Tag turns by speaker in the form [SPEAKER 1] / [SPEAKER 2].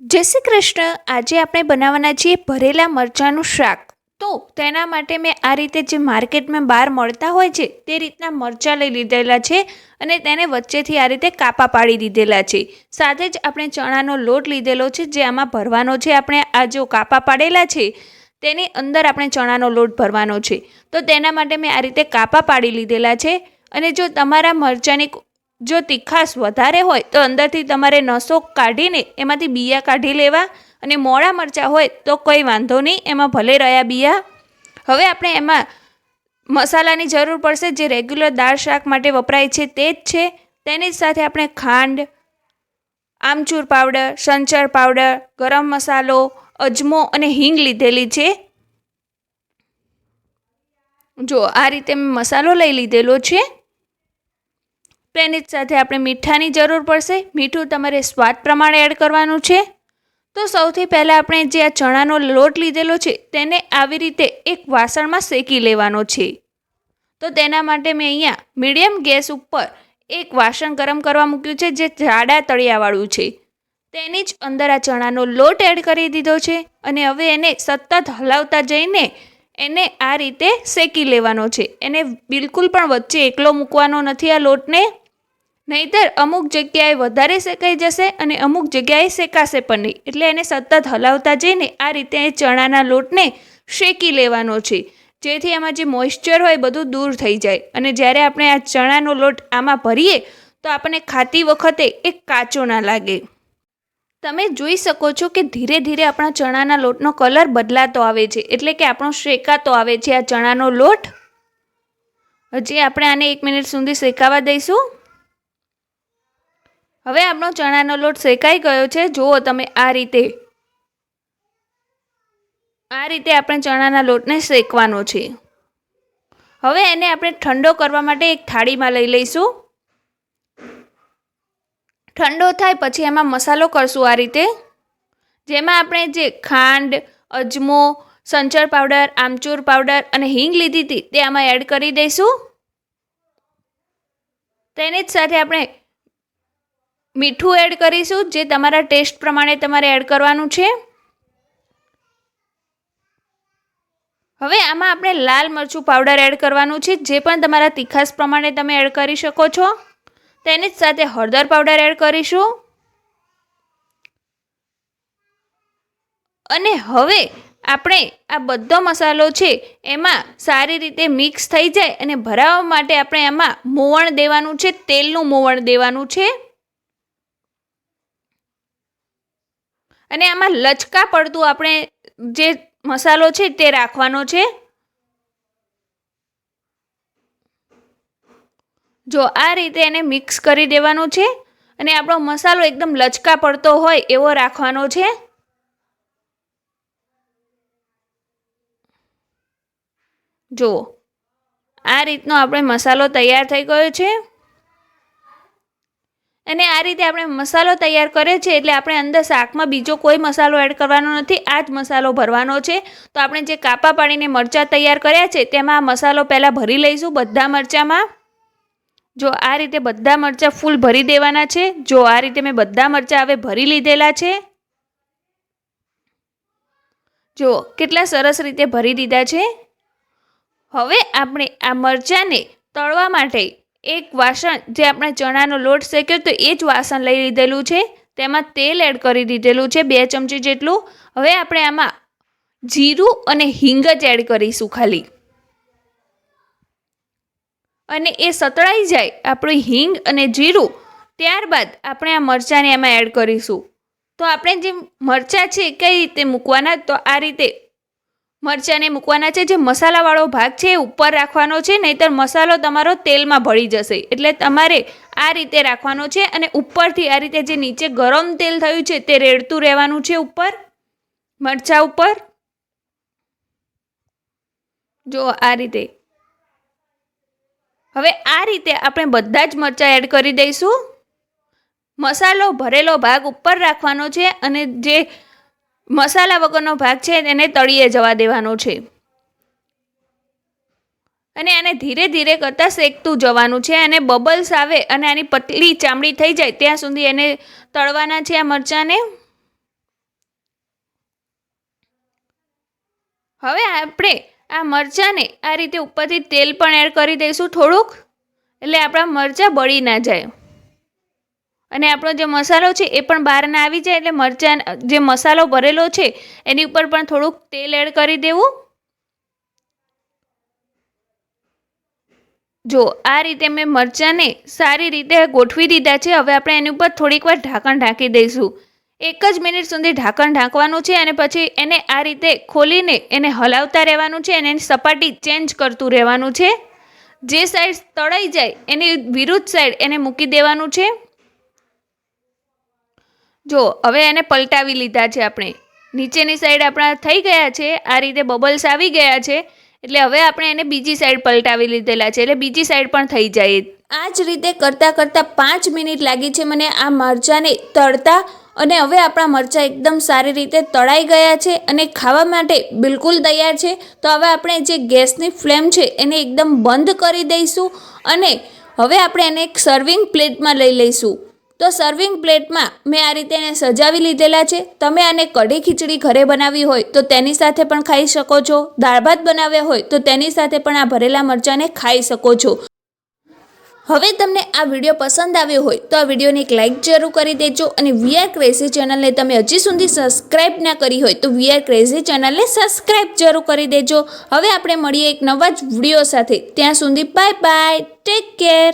[SPEAKER 1] જય શ્રી કૃષ્ણ. આજે આપણે બનાવવાના છીએ ભરેલા મરચાંનું શાક. તો તેના માટે મેં આ રીતે જે માર્કેટમાં બહાર મળતા હોય છે, તે રીતના મરચાં લઈ લીધેલા છે અને તેને વચ્ચેથી આ રીતે કાપા પાડી દીધેલા છે. સાથે જ આપણે ચણાનો લોટ લીધેલો છે, જે આમાં ભરવાનો છે. આપણે આ જો કાપા પાડેલા છે, તેની અંદર આપણે ચણાનો લોટ ભરવાનો છે. તો તેના માટે મેં આ રીતે કાપા પાડી લીધેલા છે અને જો તમારા મરચાંની જો તીખાશ વધારે હોય તો અંદરથી તમારે નસો કાઢીને એમાંથી બીયા કાઢી લેવા અને મોડા મરચાં હોય તો કોઈ વાંધો નહીં, એમાં ભલે રહ્યા બીયા. હવે આપણે એમાં મસાલાની જરૂર પડશે, જે રેગ્યુલર દાળ શાક માટે વપરાય છે તે જ છે. તેની જ સાથે આપણે ખાંડ, આમચૂર પાવડર, સંચર પાવડર, ગરમ મસાલો, અજમો અને હિંગ લીધેલી છે. જો આ રીતે મેં મસાલો લઈ લીધેલો છે. તેની સાથે આપણે મીઠાની જરૂર પડશે. મીઠું તમારે સ્વાદ પ્રમાણે એડ કરવાનું છે. તો સૌથી પહેલાં આપણે જે આ ચણાનો લોટ લીધેલો છે, તેને આવી રીતે એક વાસણમાં શેકી લેવાનો છે. તો તેના માટે મેં અહીંયા મીડિયમ ગેસ ઉપર એક વાસણ ગરમ કરવા મૂક્યું છે, જે જાડા તળિયાવાળું છે. તેની જ અંદર આ ચણાનો લોટ એડ કરી દીધો છે અને હવે એને સતત હલાવતા જઈને એને આ રીતે શેકી લેવાનો છે. એને બિલકુલ પણ વચ્ચે એકલો મૂકવાનો નથી આ લોટને. નહીતર અમુક જગ્યાએ વધારે શેકાઈ જશે અને અમુક જગ્યાએ શેકાશે પણ નહીં. એટલે એને સતત હલાવતા જઈને આ રીતે ચણાના લોટને શેકી લેવાનો છે. જેથી એમાં જે મોઇશ્ચર હોય બધું દૂર થઈ જાય. અને જ્યારે આપણે આ ચણાનો લોટ આમાં ભરીએ, તો આપણને ખાતી વખતે એક કાચો ના લાગે. તમે જોઈ શકો છો કે ધીરે ધીરે આપણા ચણાના લોટનો કલર બદલાતો આવે છે. એટલે કે આપણો શેકાતો આવે છે આ ચણાનો લોટ. હજી આપણે આને એક મિનિટ સુધી શેકાવા દઈશું. હવે આપણો ચણાનો લોટ શેકાઈ ગયો છે. જુઓ તમે આ રીતે. આ રીતે આપણે ચણાના લોટને શેકવાનો છે. હવે એને આપણે ઠંડો કરવા માટે એક થાળીમાં લઈ લઈશું. ઠંડો થાય પછી એમાં મસાલો કરશું આ રીતે. જેમાં આપણે જે ખાંડ, અજમો, સંચર પાવડર, આમચૂર પાવડર અને હિંગ લીધી હતી તે આમાં એડ કરી દઈશું. તેની જ સાથે આપણે મીઠું એડ કરીશું, જે તમારા ટેસ્ટ પ્રમાણે તમારે એડ કરવાનું છે. હવે આમાં આપણે લાલ મરચું પાવડર એડ કરવાનું છે, જે પણ તમારા તીખાસ પ્રમાણે તમે એડ કરી શકો છો. તેની જ સાથે હળદર પાવડર એડ કરીશું. અને હવે આપણે આ બધો મસાલો છે, એમાં સારી રીતે મિક્સ થઈ જાય અને ભરાવવા માટે આપણે એમાં મોવણ દેવાનું છે, તેલનું મોવણ દેવાનું છે. અને આમાં લચકા પડતું આપણે જે મસાલો છે તે રાખવાનો છે. જો આ રીતે એને મિક્સ કરી દેવાનું છે અને આપણો મસાલો એકદમ લચકા પડતો હોય એવો રાખવાનો છે. જુઓ આ રીતનો આપણે મસાલો તૈયાર થઈ ગયો છે. અને આ રીતે આપણે મસાલો તૈયાર કરે છે એટલે આપણે અંદર શાકમાં બીજો કોઈ મસાલો એડ કરવાનો નથી આ જ મસાલો ભરવાનો છે. તો આપણે જે કાપા પાડીને મરચાં તૈયાર કર્યા છે, તેમાં આ મસાલો પહેલાં ભરી લઈશું બધા મરચાંમાં. જો આ રીતે બધા મરચાં ફૂલ ભરી દેવાના છે, જો આ રીતે મેં બધા મરચાં હવે ભરી લીધેલા છે. જો કેટલા સરસ રીતે ભરી દીધા છે. હવે આપણે આ મરચાંને તળવા માટે એક વાસણ જે આપણે ચણાનો લોટ શેક્યો તો એ જ વાસણ લઈ લીધેલું છે. તેમાં તેલ એડ કરી દીધેલું છે બે ચમચી જેટલું. હવે આપણે આમાં જીરું અને હિંગ જ એડ કરીશું ખાલી. અને એ સતળાઈ જાય આપણું હિંગ અને જીરું ત્યારબાદ આપણે આ મરચાંને એમાં એડ કરીશું. તો આપણે જે મરચાં છે કઈ રીતે મૂકવાના તો આ રીતે મરચાંને મૂકવાના છે. જે મસાલાવાળો ભાગ છે એ ઉપર રાખવાનો છે, નહીતર મસાલો તમારો તેલમાં ભળી જશે. એટલે તમારે આ રીતે રાખવાનો છે અને ઉપરથી આ રીતે જે નીચે ગરમ તેલ થયું છે તે રેડતું રહેવાનું છે ઉપર. મરચાં ઉપર. જો આ રીતે. હવે આ રીતે આપણે બધા જ મરચાં એડ કરી દઈશું. મસાલો ભરેલો ભાગ ઉપર રાખવાનો છે અને જે મસાલા વગરનો ભાગ છે એને તળીએ જવા દેવાનો છે. અને આને ધીરે ધીરે કરતાં શેકતું જવાનું છે અને બબલ્સ આવે અને આની પતલી ચામડી થઈ જાય ત્યાં સુધી એને તળવાના છે આ મરચાંને. હવે આપણે આ મરચાંને આ રીતે ઉપરથી તેલ પણ એડ કરી દઈશું થોડુંક, એટલે આપણા મરચાં બળી ના જાય. અને આપણો જે મસાલો છે એ પણ બહાર ના આવી જાય એટલે મરચાં, જે મસાલો ભરેલો છે, એની ઉપર પણ થોડુંક તેલ એડ કરી દેવું. જો, આ રીતે મેં મરચાંને સારી રીતે ગોઠવી દીધા છે. હવે આપણે એની ઉપર થોડીક વાર ઢાંકણ ઢાંકી દઈશું. એક જ મિનિટ સુધી ઢાંકણ ઢાંકવાનું છે અને પછી એને આ રીતે ખોલીને એને હલાવતા રહેવાનું છે અને એની સપાટી ચેન્જ કરતું રહેવાનું છે. જે સાઈડ તળાઈ જાય, એની વિરુદ્ધ સાઈડ એને મૂકી દેવાનું છે. જો, હવે એને પલટાવી લીધા છે આપણે. નીચેની સાઈડ આપણા થઈ ગયા છે, આ રીતે બબલ્સ આવી ગયા છે, એટલે હવે આપણે એને બીજી સાઈડ પલટાવી લીધેલા છે, એટલે બીજી સાઈડ પણ થઈ જાય. આ જ રીતે કરતાં કરતાં પાંચ મિનિટ લાગી છે મને આ મરચાંને તળતા અને હવે આપણા મરચાં એકદમ સારી રીતે તળાઈ ગયા છે અને ખાવા માટે બિલકુલ તૈયાર છે. તો હવે આપણે જે ગેસની ફ્લેમ છે એને એકદમ બંધ કરી દઈશું અને હવે આપણે એને એક સર્વિંગ પ્લેટમાં લઈ લઈશું. તો સર્વિંગ પ્લેટમાં મેં આ રીતે એને સજાવી લીધેલા છે. તમે આને કઢી ખીચડી ઘરે બનાવી હોય તો તેની સાથે પણ ખાઈ શકો છો. દાળ ભાત બનાવ્યા હોય તો તેની સાથે પણ આ ભરેલા મરચાંને ખાઈ શકો છો. હવે તમને આ વીડિયો પસંદ આવ્યો હોય તો આ વિડીયોને એક લાઇક જરૂર કરી દેજો અને વીઆર ક્રેઝી ચેનલને તમે હજી સુધી સબસ્ક્રાઇબ ના કરી હોય તો વીઆર ક્રેઝી ચેનલને સબસ્ક્રાઇબ જરૂર કરી દેજો. હવે આપણે મળીએ એક નવા જ વીડિયો સાથે. ત્યાં સુધી બાય બાય ટેક કેર